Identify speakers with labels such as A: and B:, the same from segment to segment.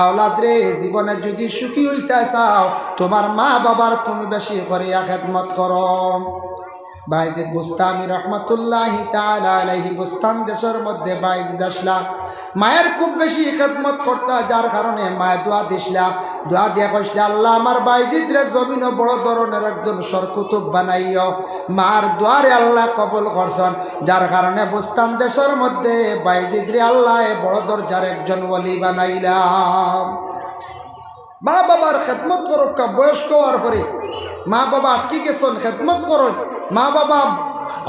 A: আওলাদ রে জীবনে যদি সুখী হইতে চাও, তোমার মা বাবার তুমি বেশি করে খেদমত করো। বাইজিদ বুস্তামি রহমতুল্লাহি আলাইহি বুস্তান দেশের মধ্যে বাইজ দাসলা মায়ের খুব বেশি খেদমত করতা যার কারণে মায়ের দোয়া দিসলা। দোয়া দিয়া কইসলা, আল্লাহ আমার বাইজিদ রে জমিন বড় ধরনের একজন সরকুতুব বানাইও। মার দোয়ারে আল্লাহ কবল করছন যার কারণে বুস্তান দেশের মধ্যে বাইজিদ রে আল্লাহ বড় দরজার একজন ওলি বানাইলাম। মা বাবার খেদমত করো কা বয়স্ক হওয়ার পরে। মা বাবা আটকি গেছন, খেদমত করো মা বাবা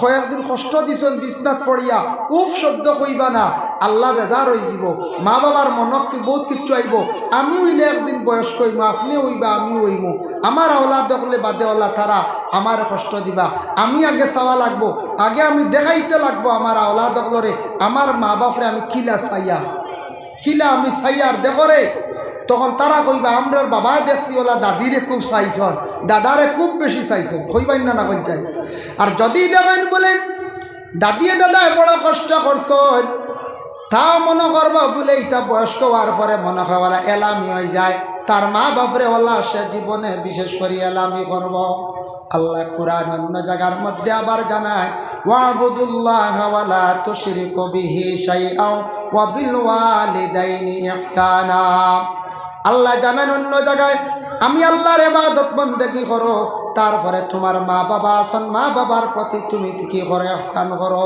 A: কয়েকদিন কষ্ট দিছন বিছনাত পড়িয়া খুব শব্দ কইবা না। আল্লাহ বেজার হয়ে যাব। মা বাবার মনক কি বহুত কিছু আইব আমি হইলে একদিন বয়স্ক হইমু আপনি হইবা আমি হইমু আমার আওলা দেখলে বাদে ওলা তারা আমার কষ্ট দিবা। আমি আগে চাওয়া লাগবো। আগে আমি দেখাইতে লাগবো আমার আওলা দেখলরে আমার মা বাপরে আমি কিলা চাইয়া কিলা আমি চাইয়ার দেখরে তখন তারা কইবা, আমরার বাবা দেখছি ওলা দাদিরে খুব চাইছন, দাদারে খুব বেশি চাইছন, কইবাই না না চাই। আর যদি দেখেন বলেন দাদিয়ে দাদায় বড় কষ্ট করছন, তা মনে করবা বলে ইটা বয়স্ক হওয়ার পরে মনে হয় ওলা এলামি হয়ে যায়। তার মা বাপরে ওলা সে জীবনে বিশেষ করে এলামি করব। আল্লাহ কুরআন অন্য জায়গার মধ্যে আবার জানায়, ওয়াবুদুল্লাহ ওয়ালা তুশরিকু বিহি শাইআও ওয়া বিল ওয়ালিদাইনি ইহসানা। আল্লাহ জানেন অন্য জায়গায়, আমি আল্লাহর এবাদত বন্দেগি করো? তারপরে তোমার মা বাবা আছেন মা বাবার প্রতি তুমি কি করে আহসান করো।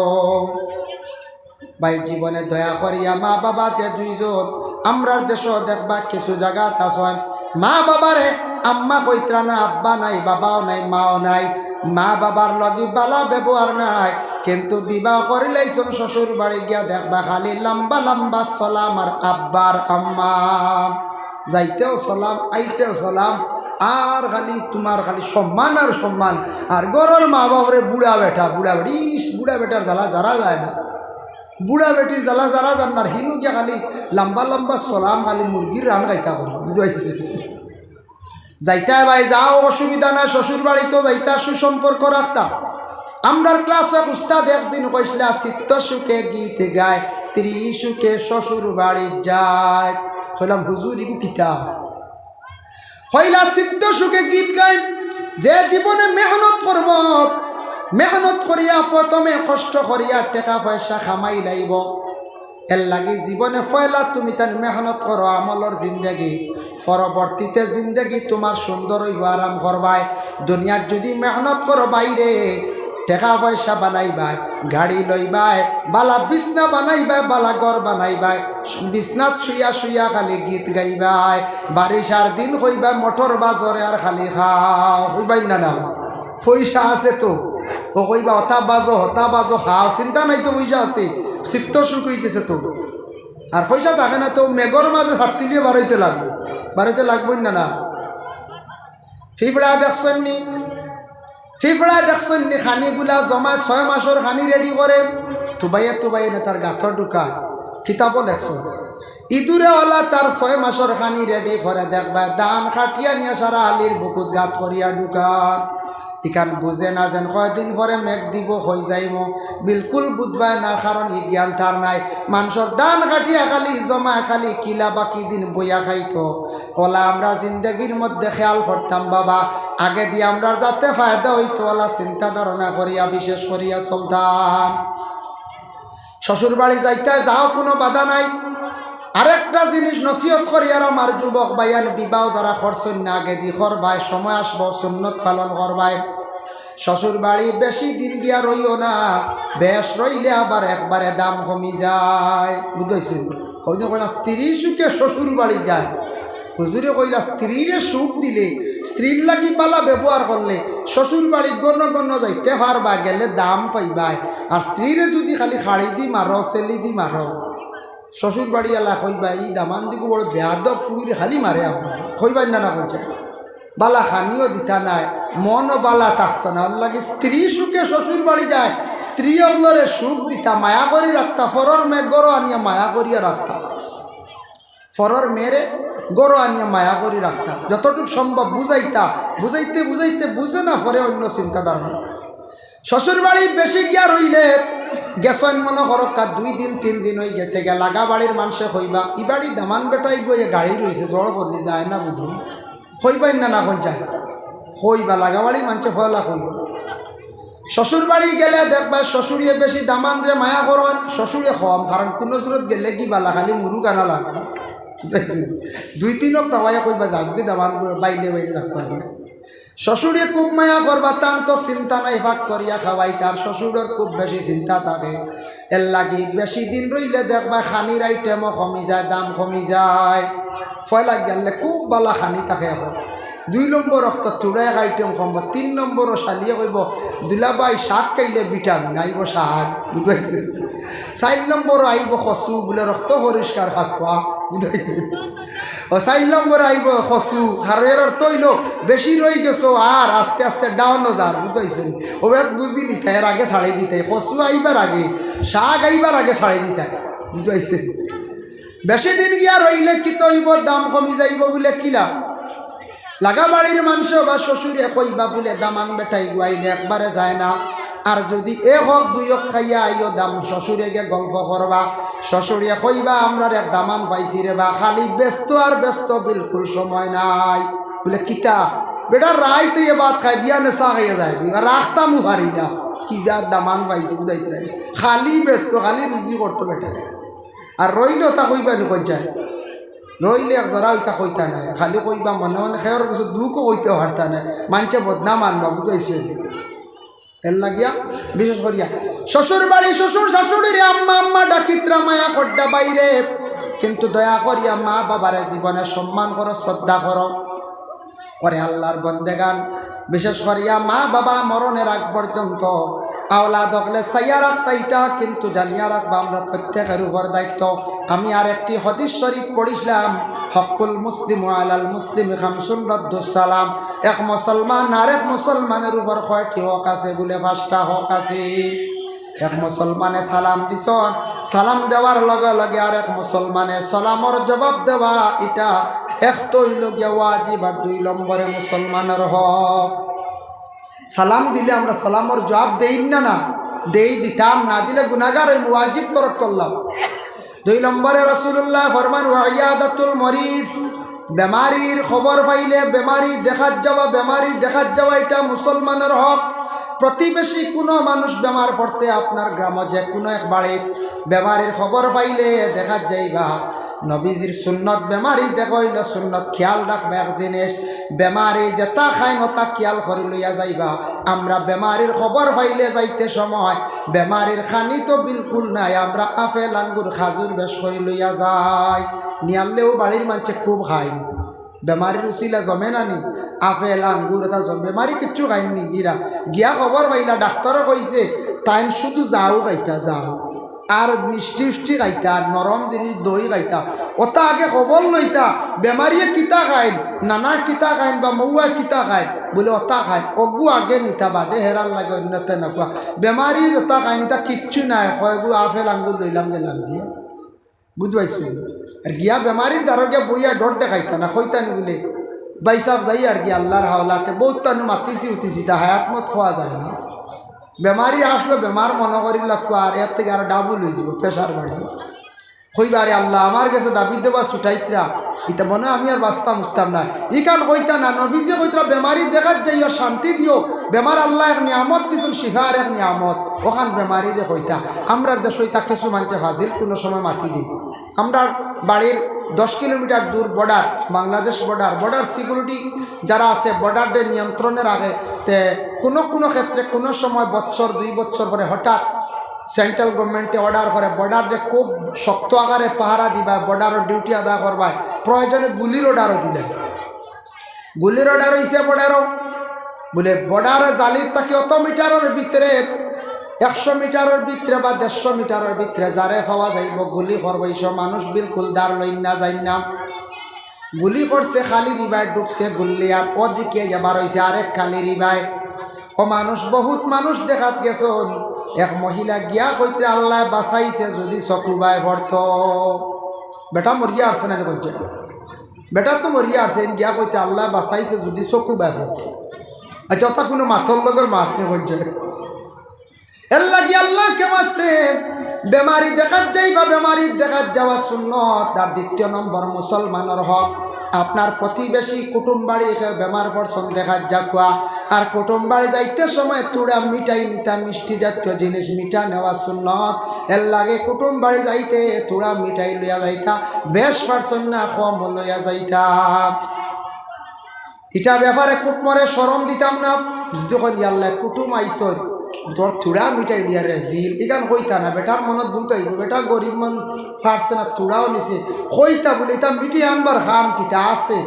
A: ভাই, জীবনে দয়া করিয়া মা বাবা তে দুইজন আমরার দেশ দেখবা কিছু জায়গাত আছেন। মা বাবারে আম্মা কইত্রা না আব্বা নাই, বাবাও নাই, মাও নাই। মা বাবার লগি বালা ব্যবহার নাই, কিন্তু বিবাহ করিলেইছন শ্বশুর বাড়ি গিয়া দেখবা, খালি লম্বা লম্বা সলাম আর আব্বার আম্মা। যাইতেও সালাম আইতেও সালাম আর খালি তোমার খালি সম্মান আর সম্মান। আর গরর মা বাবরে বুড়া বেটা বুড়া বেটি ইস, বুড়া বেটার জ্বালা যারা যায় না। বুড়া বেটির জ্বালা যারা যান না হিনু গিয়া খালি লম্বা লম্বা সলাম খালি মুরগির রান গাইতা করি বুঝাইছে যাইতা ভাই যাও অসুবিধা নাই শ্বশুর বাড়িতেও যাইতা সুসম্পর্ক রাখতা। আমরার ক্লাসে উস্তাদ একদিন কইসলা চিত্ত সুখে গীত গায় স্ত্রী সুখে শ্বশুর বাড়ি যায়। কইলাম, হুজুর ইগু কিতাব? হইলা চিত্ত সুখে গীত গায় যে জীবনে মেহনত করব, মেহনত করিয়া প্রথমে কষ্ট করিয়া টাকা পয়সা খামাই লাইব। এর লাগি জীবনে ফয়লা, তুমি তার মেহনত করো আমলর জিন্দগি। পরবর্তীতে জিন্দগি তোমার সুন্দর হইব আরাম করবাই। দুনিয়ার যদি মেহনত করো বাইরে টাকা পয়সা বানাইবাই, গাড়ি লইবাই, বালা বিছনা বানাইবাই, বালা ঘর বানাইবাই, বিছনাত শুইয়া শুইয়া খালি গীত গাইবাই বারিশার দিন হইবাই মটর বাজরে আর খালি খাও। হইবাই না না পয়সা আছে তো। ও কইবা হতা বাজো হতা বাজো, খাও। চিন্তা নাই তো পয়সা আছে। চিত্ত হয়ে গেছে তো। আর পয়সা থাকে না তো মেঘর মাঝে ছাড়তে দিয়ে বাড়াইতে লাগবে। বাড়াইতে লাগবেই না না ফিফড়া দেখছেন নি ফিফড়া দেখছেন খানিগুলা জমা ছয় মাসের খানি রেডি করে তুবাইয়ে তুবাইয়ে তার গাঁথর ঢুকা। কিতাবও দেখছ। ইঁদুরে ওলা তার ছয় মাসের খানি রেডি করে দেখবা দান খাটিয়া নিয়ে সারা আলির বুকুত গাত করিয়া ঢুকান ইখান বুঝে না যেন কয়দিন পরে মেঘ দিব হয়ে যাইব বিলকুল বুঝবাই না কারণ ই জ্ঞান তার নাই। মানুষের দান কাটিয়া খালি জমা খালি কিলা বাকি দিন বইয়া খাইতো। ওলা আমরা জিন্দগির মধ্যে খেয়াল করতাম বাবা। আগে দিয়ে আমরা যাতে ফায়দা হইতো ওলা চিন্তা ধারণা করিয়া, বিশেষ করিয়া চলতাম। শ্বশুর বাড়ি যাইতে যাও, কোনো বাধা নাই। আরেকটা জিনিস নসিহত করি আর আমার যুবক বাইয়ান বিবাহ যারা করছেন না, আগে দি করবাই, সময় আসব, সুন্নত পালন করবাই। শ্বশুর বাড়ি বেশি দিন গিয়া রইও না, বেশ রইলে আবার একবারে দাম কমি যায়। বুঝতেছেন? ওই যে কইলা, স্ত্রী সুখে শ্বশুর বাড়ি যায়। হুজুরে কইলা, স্ত্রীরে সুখ দিলে স্ত্রীর লাগি পালা ব্যবহার করলে শ্বশুর বাড়ি গণ্য গণ্য যাইতে পারবা গেলে দাম পাইবাই। আর স্ত্রীরে যদি খালি শাড়ি দি মারো চেলি দি মারো শ্বশুর বাড়ি এলা কইবা ই দামান দিকে বড় বেয়াদ ফুড়ির খালি মারে কইবাই না না বলছে বালা খানিও দিতা নাই মনও বালা থাকতো না। ওর লাগে স্ত্রী সুখে শ্বশুর বাড়ি যায়, স্ত্রী অগলরে সুখ দিতা, মায়া করি রাখতা ফরর গরো আনিয়া, মায়া করিয়া রাখতা ফরর মেরে গরো আনিয়া মায়া করি রাখতা। যতটুকু সম্ভব বুঝাইতা। বুঝাইতে বুঝাইতে বুঝে না পরে অন্য চিন্তাধারণা শ্বশুর বাড়ি বেশি গিয়া রইলে গেছেন মনে করক কা দুই দিন, তিন দিন হয়ে গেছে গে লাগা বাড়ির মানুষে হইবা। ই বাড়ি দামান বেটাই বইয়ে গাড়ি রয়েছে জড় বদলি যায় না বুধু হইবাই না না যায়। হইবা, লাগা বাড়ির মানুষে ফয়লা হইবা। শ্বশুর বাড়ি গেলে দেখবা শ্বশুরিয়ে বেশি দামান রে মায়া করেন শ্বশুরে কম কারণ কোনো সুরত গেলে কি বালা খালি মুরু গানা লাগবে? দুই তিনক দাওয়াইয়া কইবা যাবি দামান বাইলে বাইলে যাবা শ্বশুরে খুব মায়া করবা তার তো চিন্তা নাই, ভাগ করিয়া খাওয়াই তার। শ্বশুরের খুব বেশি চিন্তা থাকে এর লাগি বেশি দিন রইলে দেখবা খানির আইটেমও কমি যায়, দাম কমি যায়। ফয়লা গেলে খুব বালা খানি থাকে এখন দুই নম্বর রক্ত চূড়া এক আইটেম কমব, তিন নম্বরও শালিয়ে কইব, দুলাবাই শাক খাইলে ভিটামিন, আইব শাক। বুঝাইছে চার নম্বর আইব কচু বোলে রক্ত পরিষ্কার খাওয়া বুঝাইছে ও চার নম্বর আইব কচু হারের অর্থ হইল বেশি রই গেছো আর আস্তে আস্তে ডাউনও যার বুঝাইছে ওবেদ বুঝি দিতে এর আগে ছাড়ি দিতে কচু আইবার আগে শাক আইবার আগে ছাড়ি দিতে বুঝাইছে বেশি দিন গিয়া রইলে কি তৈব দাম কমি যাইব বলে কিলা লাগা বাড়ির মানুষ বা শ্বশুরে কইবা বলে, দামান বেটাই গুয়াইলে একবারে যায় না। আর যদি এ হোক, দুই হক খাইয়া আইও দাম, শ্বশুরে গে গল্প করবা, শ্বশুরে কইবা আমরা এক দামান পাইছি রে বা, খালি ব্যস্ত আর ব্যস্ত বিলকুল সময় নাই। বলে, কিতা? বেটা রাই তো এ বাত খাই, বিয়া নেশা খাইয়া যায় রাখতাম হারি না। কি যার দামান পাইছি, বুঝাইতে খালি ব্যস্ত, খালি রুজি করতো বেটা। আর রইলেও তা কইবা নি পঞ্চায়েত রইলে জরা ওইটা কইতা নাই। খালি কইবা, মনে মনে খেয়ার কিছু দুঃখও কইতে হারতা নাই। মানছে বদনাম আনবা, বুঝাইছে? এর লাগিয়া, বিশেষ করিয়া। শ্বশুর বাড়ি, শ্বশুর শাশুড়ির আম্মা আম্মা ডাকিত্রা মায়া খড্ডা বাইরে। কিন্তু দয়া করিয়া মা বাবারে জীবনে সম্মান করো, শ্রদ্ধা করো। করে আল্লাহর বন্দেগান। বিশেষ করিয়া মা বাবা মরণের আগ পর্যন্ত আওলা দখলে সাইয়া রাখতা এটা কিন্তু জানিয়া রাখবা আমরা প্রত্যেকের উপর দায়িত্ব। আমি আর একটি হদিস শরীফ পড়িছিলাম। হকুল মুসলিম আলাল মুসলিম খামসুন রদ্দুসালাম এক মুসলমান আর এক মুসলমানের উপর কয়টি হক আছে বলে পাঁচটা হক আছে? এক মুসলমানে সালাম দিছন সালাম দেওয়ার লগে লগে আর এক মুসলমানে সালামর জবাব দেওয়া, এটা এক তৈল গিয়া ওয়াজিব আর দুই নম্বরে মুসলমানের হক। সালাম দিলে আমরা সালামর জবাব দেই না না? দেই দিতাম, না দিলে গুনাগার ওই ওয়াজিব তরক করলাম। দুই নম্বরে রসুল্লাহ ফরমান, ওয়াইয়াদাতুল মরিজ বেমারির খবর পাইলে বেমারি দেখাত যাওয়া, বেমারি দেখাত যাওয়া, এটা মুসলমানের হক। প্রতিবেশী কোনো মানুষ বেমার পড়ছে, আপনার গ্রাম যে কোনো এক বাড়ির। বেমারির খবর পাইলে দেখাত যাইবা। নবীজির সুন্নত বেমারি দেখইল সুন্নত। খেয়াল রাখবে এক জিনিস বেমারি যেটা খাই নতা খেয়াল করে লইয়া যাইবা। আমরা বেমারির খবর পাইলে যাইতে সময় বেমারির খানি তো বিলকুল নাই, আমরা আপেল, আঙ্গুর, খাজুর বেশ করে লইয়া যাই। নিয়ালেও বাড়ির মানুষে খুব খায় বেমারির উচিলা জমে নানি আপেল, আঙ্গুর, এটা জম। বেমারি কিচ্ছু খাইন নিজেরা গিয়া। খবর পাইলা, ডাক্তারও কইছে টাইম শুধু যাও খাইতা যাও। আর মিষ্টি উষ্টি খাইতা আর নরম জিনিস দই খাইতা ওটা আগে খবর লইতা বেমারিয়ে কিতা খাইন নানা কিতা খাইন বা মৌয়া কিতা খায় বলে ওটা খায় অগু আগে নিতা বাদে হেরার লাগে অন্যতে নকুয়া বেমারি ওটা খাইন এটা কিচ্ছু নাই কয়গু আপেল আঙ্গুর লইলাম গেলাম গিয়ে বুঝবাইছি আর গিয়া বেমারির দ্বারা গিয়া বইয়া ডর দেখাইতা না কইতানি বলে। বাইসাব যাই আর কি আল্লাহর হাওলাতে বহুত তানু মাতিছি উঠিছি, তা হায়াত মত খোয়া যায় না। বেমারি আসলো, বেমার মনে করি লাগবো আর এর থেকে আর ডাবল হয়ে যাব প্রেশার বাড়বে। কইবারে আল্লাহ, আমার কাছে দাবি দেবা ছুটাইতরা ইতা মনে আমি আর বাঁচতাম উস্তাম না। ই কান কইতা না, নবীজি কইতরা, বেমারি দেখাত যাইও শান্তি দিও। বেমার আল্লাহ এক নিয়ামত দিছুন শিখার এক নিয়ামত। ওখান বেমারিরে কইতা, আমরার দেশ হইতা কিছু মানছে ফাজিল কোনো সময় মাতি দিই। আমরা বাড়ির দশ কিলোমিটার দূর border Bangladesh border border security যারা আছে বর্ডারদের নিয়ন্ত্রণের আগে তে কোনো কোনো ক্ষেত্রে কোনো সময় বৎসর, দুই বৎসর পরে হঠাৎ সেন্ট্রাল গভর্নমেন্টে অর্ডার করে বর্ডারে খুব শক্ত আকারে পাহারা দিবা বর্ডারের ডিউটি আদা করবায়, প্রয়োজনে গুলির অর্ডারও দিলে। গুলির অর্ডার হয়েছে বর্ডারও বলে বর্ডারে জালির তাকে অত মিটারের ভিতরে একশো মিটারের ভিতরে বা দেড়শো মিটারের ভিতরে যারে পাওয়া যাইব, গুলি করবাইছ মানুষ বিলকুল দার লইন না যাই না। গুলি করছে, খালি রিবাই ঢুকছে গুল্লি আর ওদিকে যাবার হয়েছে আরেক খালি রিবাই ও মানুষ, বহুত মানুষ দেখাত গেছ এক মহিলা গিয়া কইতে, আল্লাহ বাঁচাইছে যদি চকুবাই ভর্ত বেটা মরিয়া আসছে না কইছে বেটা তো মরিয়া আসছে, গিয়া কইতে, আল্লাহ বাঁচাইছে যদি চকুবাই ভর্ত আচ্ছা ওটা কোনো মাথর লগের মাত নেই এর লাগি আল্লাহকে বাঁচতে বেমারি দেখার যাইবা বেমারি দেখার যাওয়া সুন্নত, তার দ্বিতীয় নম্বর মুসলমানের হক। আপনার প্রতিবেশী কুটুম বাড়ি বেমার পড়ছন দেখার যাকুয়া আর কুটুম বাড়ি যাইতে সময় তুড়া মিঠাই নিতা মিষ্টি জাতীয় জিনিস মিঠা নেওয়া সুন্নত। এর লাগে কুটুম বাড়ি যাইতে তুড়া মিঠাই লইয়া যাইতা, বেশ পারছন না, কম লইয়া যাইতা। ইটা ব্যাপারে কুটমরে সরম দিতাম না। যখন ইয়াল্লা কুটুম আইস তোর থুড়া মিটাই দিয়া রে, জিল। ইগান কইতা না, বেটার মনত আইব বেটা গরিব মান ফারছে না, থুড়াও নিছে। কইতা বলে তা মিটি আনবার খাম কিতা আছে।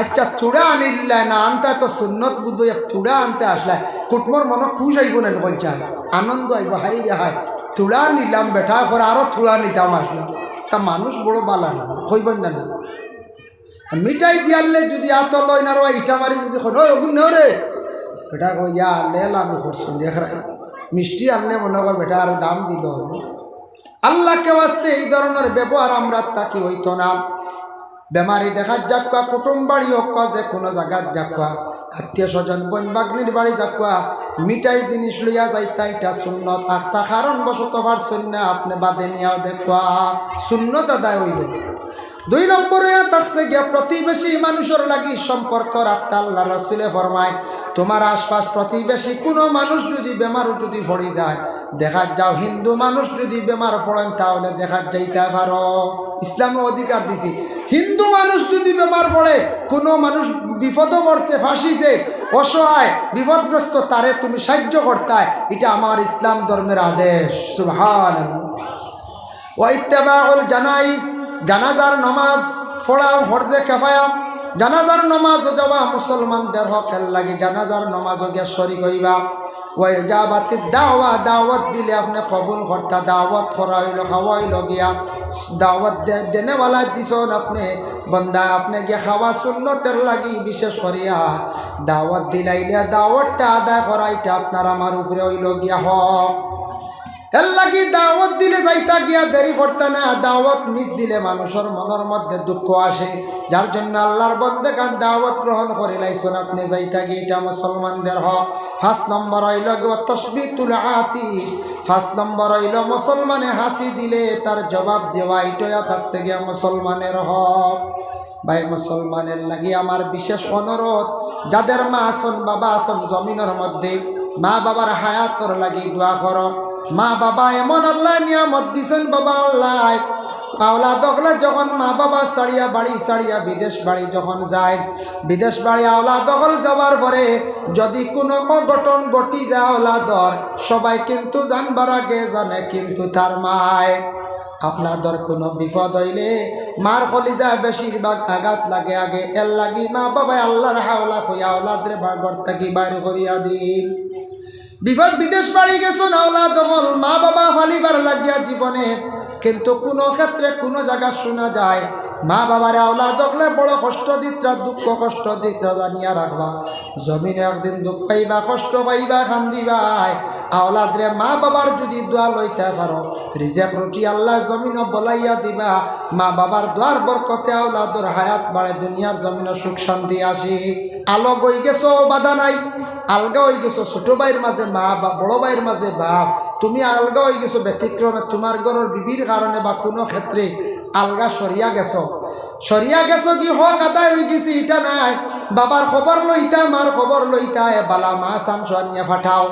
A: আচ্ছা থুড়া আনিল্লা না, আনতা তো সুন্নত বুদ্ধ থুড়া আনতে আসলা। কুটমর মনে খুশ আইব না কইছা আনন্দ আইব হাই রে, হাই। থুড়া নিলাম বেটা করে আরও থুড়া নিতাম আসলাম তা মানুষ বড় বালা না কইবেন না মিঠাই দিয়ালে যদি আত লয় না রয় ইটা মারি যদি ওগুন রে। বেটা কো ইয়া লেল আমি করছি দেখ মিষ্টি আনলে মনে কর বেটা আর দাম দিল আল্লাহকে বাঁচতে এই ধরনের ব্যবহার আমরা তাকে হইতো না বেমারি দেখার যাকুয়া কুটুম বাড়ি হোক যে কোনো জায়গার যাকুয়া আত্মীয় স্বজন বোন বাগ্নির বাড়ি যাকুয়া মিঠাই জিনিস লইয়া যাইতা এটা শূন্যত আখতা কারণ বসত পারছেন না আপনি বাদে নিয়াও দেখুয়া শূন্যত আদায় হইল দুই নম্বরে থাকছে গিয়া প্রতিবেশী মানুষের লাগি সম্পর্ক রাখতে আল্লাহ রসুলে ফরমায় তোমার আশপাশ প্রতিবেশী কোনো মানুষ যদি বেমার যদি পড়ে যায় দেখা যাও হিন্দু মানুষ যদি বেমার পড়েন, তাহলে দেখা যাইতে পারো। ইসলামের অধিকার দিছি। হিন্দু মানুষ যদি বেমার পড়ে, কোনো মানুষ বিপদ পড়ছে, ফাঁসিছে, অসহায়, বিপদগ্রস্ত, তারে তুমি সাহায্য করতায়, এটা আমার ইসলাম ধর্মের আদেশ। সুভান ওয়াইত্তেবাউল জানাইস জানাজার নমাজ ফোড়াও হরজে কেফায়া জানাজার নমাজ যাওয়া মুসলমানদের হকের লাগে জানাজার নমাজ গিয়া শরিক হইবা। ওই যাবাতি দাওয়া, দাওয়াত দিলে আপনি কবুল কর্তা, দাওয়াত করাইল, খাওয়াইল গিয়া দাওয়াত দেনেওয়ালা দিছন আপনি। বন্দা, আপনি গিয়া খাওয়া সুন্নতের লাগি বিশেষ করিয়া দাওয়াত দিলাইলে দাওয়াতটা আদায় করাইটা আপনার আমার উপরে হইল গিয়া হক। এর লাগি দাওয়াত দিলে যাইতা গিয়া দেরি করতে না, দাওয়াত মিস দিলে মানুষের মনের মধ্যে দুঃখ আসে। যার জন্য আল্লাহর বন্দে গান দাওয়াত গ্রহণ করে লাইছেন আপনি যাইতা গিয়ে এটা মুসলমানদের হক। ফার্স্ট নম্বর হইল তসবি তুল আতি ফার্স্ট নম্বর হইল মুসলমানে হাসি দিলে তার জবাব দেওয়া, এটাই থাকছে গিয়া মুসলমানের হক। ভাই, মুসলমানের লাগি আমার বিশেষ অনুরোধ, যাদের মা আসন বাবা আসন জমিনের মধ্যে মা বাবার হায়াতর লাগি দোয়া করো। মা বাবা এমন আল্লাহ নিয়ামত দিছেন বাবা আল্লাহ। আওলা দখলে যখন মা বাবা সারিয়া বাড়ি সারিয়া বিদেশ বাড়ি যখন যায়, বিদেশ বাড়ি আওলা দখল যাওয়ার পরে যদি কোনো অঘটন ঘটি যায় আওলাদর সবাই কিন্তু জানবার আগে জানে কিন্তু তার মায়। আপনাদের কোনো বিপদ হইলে মার কলিজা বেশিরভাগ আঘাত লাগে আগে, এর লাগি মা বাবা আল্লাহর হাওলা হইয়া আওলাদরে ভাগর থাকি বাইর করিয়া দিন। বিপদ বিদেশ বাড়ি গেছো নাওলা দমল, মা বাবা ফালিবার লাগিয়া জীবনে। কিন্তু কোনো ক্ষেত্রে কোনো জায়গা শোনা যায়। মা বাবার আওলা দেখলে বড় কষ্ট দিতরা, দুঃখ কষ্ট দিতরা জানিয়া রাখবা। জমিনে একদিন দুঃখ পাইবা, কষ্ট পাইবা খান্দিবাই আওলাদরে মা বাবার যদি দোয়া লইতে পারো, রিজেক রুটি আল্লাহ জমিন বলাইয়া দিবা। মা বাবার দোয়ার বরকতে আওলাদর হায়াত বাড়ে, দুনিয়ার জমিন সুখ শান্তি আসি। আলো গই গেছো, বাধা নাই। আলগা হয়ে গেছো, ছোট ভাইয়ের মাঝে মা বা বড় ভাইয়ের মাঝে বাপ। তুমি আলগা হয়ে গেছো ব্যতিক্রমে, তোমার ঘরের বিবির কারণে বা কোনো ক্ষেত্রে আলগা সরিয়া গেছো। সরিয়া গেছো কি, হক আদায় হয়ে গেছি, ইটা নাই। বাবার খবর লইতা মার খবর লইতা এ বালা মা সান আনিয়া ফাটাও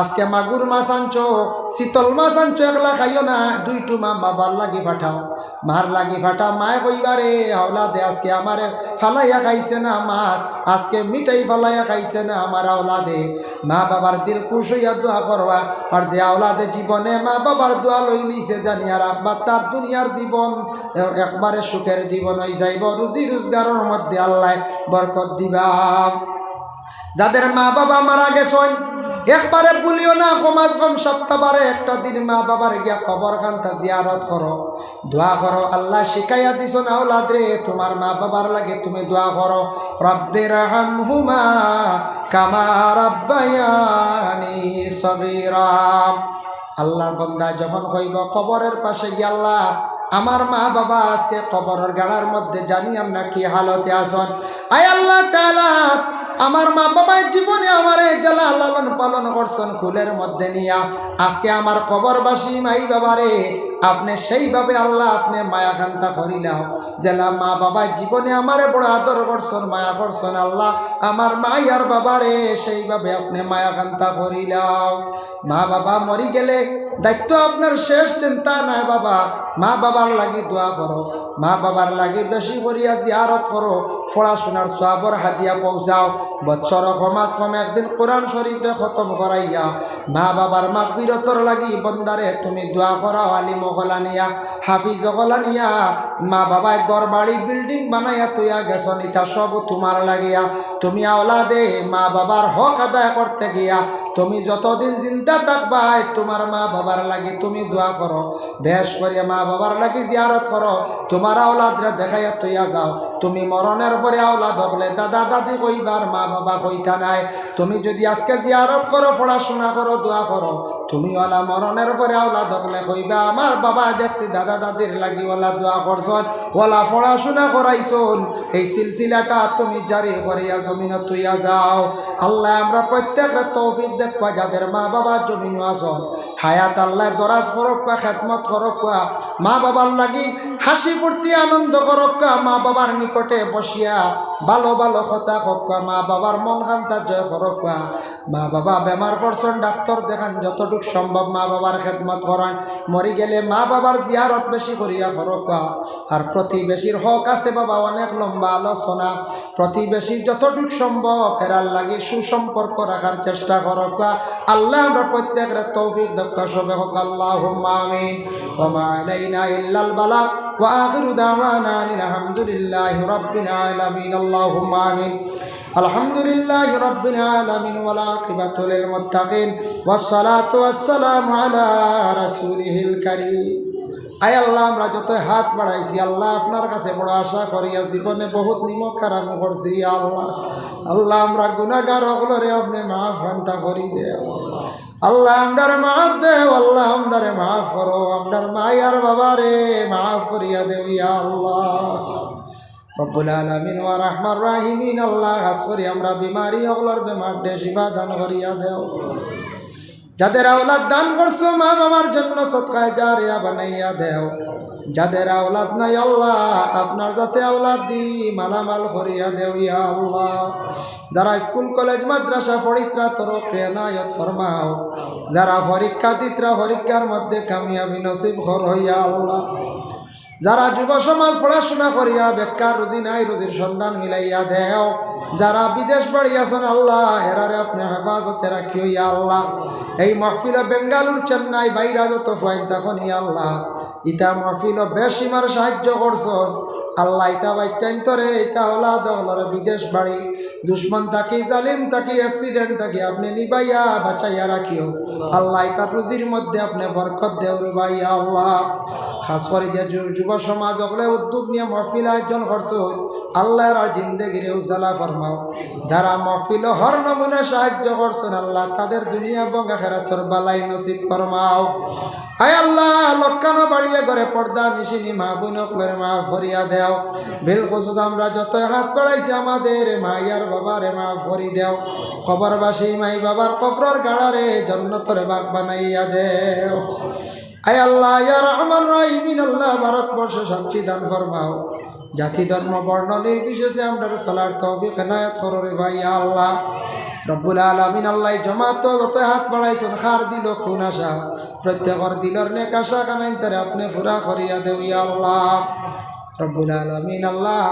A: আজকে মাগুর মাছ আনছো, শীতল মাছ আনছো, একলা খাইও না, দুইটু মা বাবার লাগি ফাটাও। মার লাগি ফাটাও, মায়ে কইবারে হাওলা দে, আজকে আমার ফালাইয়া খাইছে না মাছ আজকে মিঠাই ফালাইয়া খাইছে না আমার আওলা দে। মা বাবার দিল খুশ হইয়া দোয়া করবা, আর যে আওলাদে জীবনে মা বাবার দোয়া লই নিছে জানি, আর আব্বার তার দুনিয়ার জীবন একবারে সুখের জীবন হয়ে যাইব, রুজি রোজগারের মধ্যে আল্লাহ বরকত দিবা। যাদের মা বাবা মারা গেছেন একবারে বলিও না কমাস কম সপ্তাহবারে একটা দিন মা বাবার গিয়া খবর খান্তা জিয়ারত করো। দোয়া করো, আল্লাহ শিখাইয়া দিছ না ওলাদ রে তোমার মা বাবার লাগে তুমি দোয়া করো। রব্বের হুমা কামা রব্বায়ানি সবিরাম আল্লাহর বন্দা যখন হইব কবরের পাশে গিয়ে আল্লাহ, আমার মা বাবা আজকে কবরের গাড়ার মধ্যে জানি আমরা কি হালতে আসন আয় আল্লাহ তালা আমার মা বাবাই জীবনে আমার জ্বালা লালন পালন করছেন, খুলের মধ্যে নিয়া। আজকে আমার কবরবাসী মাই বাবারে আপনি সেইভাবে আল্লাহ আপনি মায়া খান্তা করিলাম জেলা মা বাবা জীবনে আমারে বড় আদর করছেন, মায়া করছেন আল্লাহ। আমার মাই আর বাবারে সেইভাবে আপনি মায়া খান্তা করিলাম মা বাবা মরি গেলে দায়িত্ব আপনার শেষ, চিন্তা নাই বাবা। মা বাবার লাগি দোয়া করো, মা বাবার লাগি বেশি করিয়া জিয়ারত করো। পড়াশোনার সবর হাতিয়া পৌঁছাও। বৎসর সমাজ কম একদিন কোরআন শরীফে খতম করাইয়া মা বাবার মা বিরতর লাগি বন্দারে তুমি দোয়া করাও আলি মহলা নিয়া হাফিজ গলা নিয়া, মা বাবায় ঘর বাড়ি বিল্ডিং বানাইয়া তুইয়া গেছ নিতা সব তোমার লাগিয়া। তুমি আওলা দে মা বাবার হক আদায় করতে গিয়া। তুমি যতদিন চিন্তা থাকবাই তোমার মা বাবার লাগি তুমি দোয়া করো। বেশ করিয়া মা বাবার লাগি জিয়ারত করো। তোমার আওলাদরা দেখাইয়া তুইয়া যাও। তুমি মরণের পরে আওলাদ হকলে দাদা দাদি কইবার মা বাবা কইতা নাই। তুমি যদি আজকে জিয়ারত করো, পড়াশোনা করো, দোয়া করো, তুমি ওলা মরণের পরে আওলাদ হকলে কইবা, আমার বাবা দেখছি দাদা দাদির লাগি ওলা দোয়া করছন, ওলা পড়াশোনা করাইছন। এই সিলসিলাটা তুমি জারি করিয়া জমিন তুইয়া যাও। আল্লাহ আমরা প্রত্যেকটা তৌফিক দেখবা যাদের মা বাবা জমিন আসন হায়াত আল্লাহ দরাজ করক্কা খেদমত করক্কা মা বাবার লাগি হাসি ফুর্তি আনন্দ করক্কা মা বাবার নিকটে বসিয়া ভালো ভালো কথা কক্কা মা বাবার মন খান্তা জয় করক্কা মা বাবা বেমার করছেন ডাক্তার দেখান যতটুক সম্ভব মা বাবার খেদমত করান মরি গেলে মা বাবার জিয়ারত বেশি করিয়া করক্কা আর প্রতিবেশীর হক আছে বাবা, অনেক লম্বা আলোচনা। প্রতিবেশীর যতটুক সম্ভব এরার লাগে সুসম্পর্ক রাখার চেষ্টা করক্কা আল্লাহ আমরা প্রত্যেকের তৌফিক দক্ষ সবে হোক আল্লাহ আমিন ওমা আলাইনা ইল্লাল বালাগ وآخر دعوانا أن الحمد لله رب العالمين اللهم آمين الحمد لله رب العالمين والعاقبة للمتقين والصلاة والسلام على رسوله الكريم আয় আল্লাহ, আমরা যত হাত বাড়াইছি, আল্লাহ আপনার কাছে বড় আশা করিয়া জীবনে বহুত নিমক খারাপ করছি আল্লাহ। আল্লাহ, আমরা গুণাগার হকলরে আপনি মাফ ফান্তা করি দেও। আল্লাহ আমদার মাফ দেও, আল্লাহ আমদারে মাফ করো। আমদার মায়ার বাবারে মাফ করিয়া ইয়া আল্লাহ। রব্বুল আলামিন রাহিমিন, আল্লাহ, খাস করি আমরা বিমারি হকলর বেমার দে শিফা দান করিয়া দেও। যাদের আওলাদ দান করছ মা বাবার জন্য সৎকায় জারিয়া বানাইয়া দেও। যাদের আওলাদ নাই আল্লাহ, আপনার যাতে আওলাদ দি মালামাল করিয়া দেও ইয়া আল্লাহ। যারা স্কুল, কলেজ, মাদ্রাসা পরিত্রা তোর নায়ত ফরমাও। যারা পরীক্ষা দিত্রা পরীক্ষার মধ্যে কামিয়াবি নসিব ঘর হইয়া আল্লাহ। যারা যুব সমাজ পড়াশোনা করিয়া বেকার, রুজি নাই, রুজির সন্ধান মিলাইয়া দেও। যারা বিদেশ বাড়িয়াছেন, আল্লাহ, হেরারে আপনি হেফাজতে রাখি ইয়া আল্লাহ। এই মহফিল বেঙ্গালুর, চেন্নাই বাইরা যত ফাইল তখন আল্লাহ। ইতা মহফিল বেশিমার সাহায্য করছন। আল্লাহ ইতা বাইচাইন তরে ইতা ওলা দলর বিদেশ বাড়ি। দুশ্মন থাকি জালিম থাকি অ্যাক্সিডেন্ট থাকি আপনি নিবাইয়া বাঁচাইয়া রাখিও। আল্লাহ ইতা রুজির মধ্যে আপনি বরকত দেও ভাইয়া আল্লাহ। খাস করে যে যুব সমাজ অগলে উদ্যোগ নিয়ে মহফিল আয়োজন করছ। আল্লাহর জিন্দগিরে উজালা ফরমাও। যারা মহফিল হর নমুনে সাহায্য করছেন, আল্লাহ তাদের দুনিয়া এবং আখেরাতর বালাই নসিব ফরমাও। হায় আল্লাহ লক্ষানো বাড়িয়ে ঘরে পর্দা নিশিনি মা বোনক করে মা ফরিয়া দেও। বিল খুশুস আমরা যত হাত বাড়াইছি, আমাদের মাইয়ার বাবারে মা ফরি দেও। কবরবাসী মাই বাবার কবর গাড়ারে জন্নতরে বাগ বানাইয়া দেও। আয় আল্লাহ, ইয়া রহমান রাহিমিন আল্লাহ ভারতবর্ষে শান্তি দান ফরমাও। জাতি ধর্ম বর্ণ নির্বিশেষে আমরা সালার তহবিক হেনায়ত করো রে ভাই, আল্লাহ। রব্বুল আলমিন আল্লাহ জমাত যত হাত বাড়াইছেন, খার দিল খুন আশা। প্রত্যেকর দিলর নেক আশা কানাইন তারে আপনি ফুরা করিয়া ইয়া আল্লাহ। রব্বুল আলমিন আল্লাহ,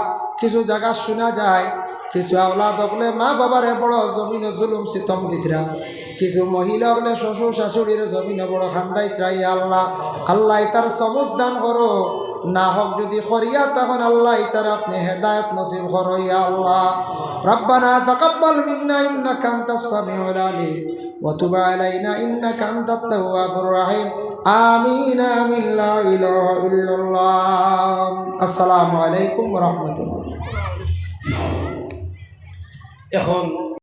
A: কিছু জায়গা শোনা যায়, কিছু আওলাদ দকলে মা বাবারে বড় জমিন জুলুম সিতম দিতরা, কিছু মহিলা হলে শ্বশুর শাশুড়ির জমিন বড় খান্দাই ত্রাই আল্লাহ। আল্লাহ তার সমজ দান করো না হোক যদি করিয়া তখন আল্লাহ তার আপনি হেদায়ত নসিব করো ইয়া আল্লাহ রব্বানা তাকাব্বাল মিন্না ইন্নাকা আনতাস সামিউল আলিম وتب علينا إنك أنت التواب الرحيم آمين آمين لا إله إلا الله السلام عليكم ورحمة الله
B: এখন